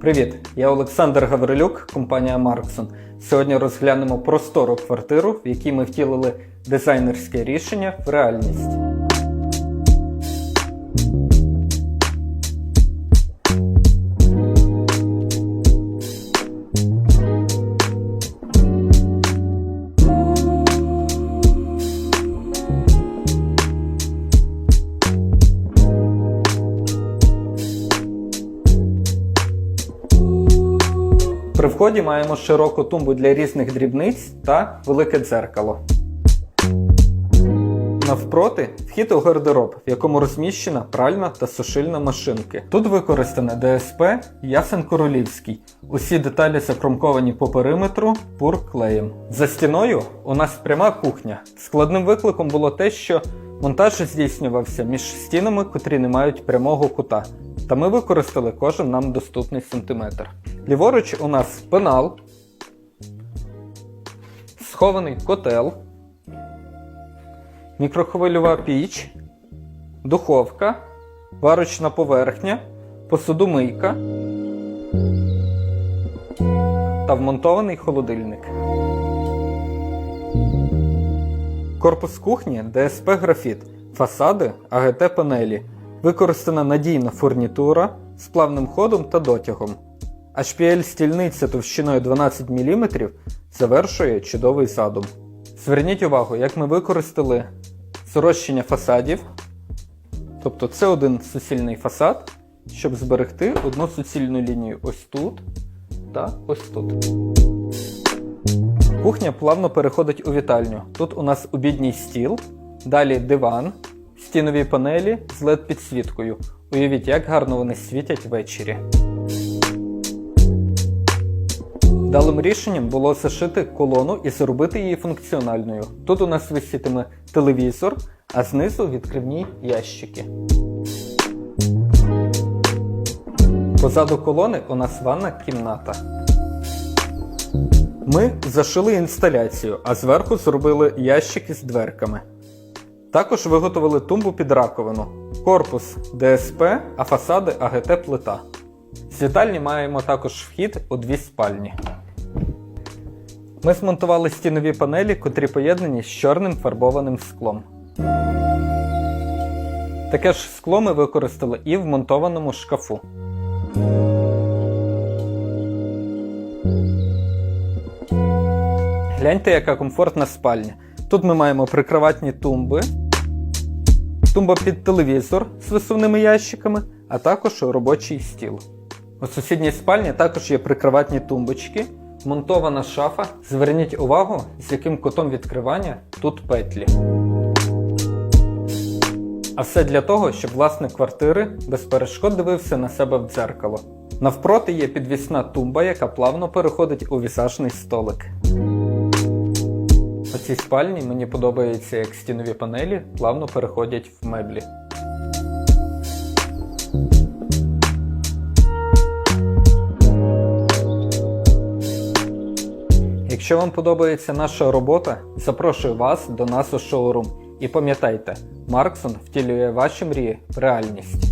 Привіт, я Олександр Гаврилюк, компанія Марксон. Сьогодні розглянемо простору квартиру, в якій ми втілили дизайнерське рішення в реальність. При вході маємо широку тумбу для різних дрібниць та велике дзеркало. Навпроти вхід у гардероб, в якому розміщена пральна та сушильна машинки. Тут використане ДСП Ясен Королівський. Усі деталі закромковані по периметру пурклеєм. За стіною у нас пряма кухня. Складним викликом було те, що монтаж здійснювався між стінами, котрі не мають прямого кута. Та ми використали кожен нам доступний сантиметр. Ліворуч у нас пенал, схований котел, мікрохвильова піч, духовка, варочна поверхня, посудомийка. Та вмонтований холодильник. Корпус кухні ДСП графіт, фасади АГТ панелі. Використана надійна фурнітура з плавним ходом та дотягом. HPL стільниця товщиною 12 мм завершує чудовий задум. Зверніть увагу, як ми використали зрощення фасадів. Тобто це один суцільний фасад, щоб зберегти одну суцільну лінію ось тут та ось тут. Кухня плавно переходить у вітальню. Тут у нас обідній стіл, далі диван, стінові панелі з led підсвіткою. Уявіть, як гарно вони світять ввечері. Далим рішенням було зашити колону і зробити її функціональною. Тут у нас висітиме телевізор, а знизу відкривні ящики. Позаду колони у нас ванна кімната. Ми зашили інсталяцію, а зверху зробили ящики з дверками. Також виготовили тумбу під раковину, корпус ДСП, а фасади АГТ плита. З вітальні маємо також вхід у дві спальні. Ми змонтували стінові панелі, котрі поєднані з чорним фарбованим склом. Таке ж скло ми використали і в монтованому шкафу. Гляньте, яка комфортна спальня. Тут ми маємо прикроватні тумби, тумба під телевізор з висувними ящиками, а також робочий стіл. У сусідній спальні також є прикроватні тумбочки, монтована шафа. Зверніть увагу, з яким кутом відкривання тут петлі. А все для того, щоб власник квартири без перешкод дивився на себе в дзеркало. Навпроти є підвісна тумба, яка плавно переходить у вісажний столик. У цій спальні мені подобається, як стінові панелі плавно переходять в меблі. Якщо вам подобається наша робота, запрошую вас до нас у шоурум. І пам'ятайте, Марксон втілює ваші мрії в реальність.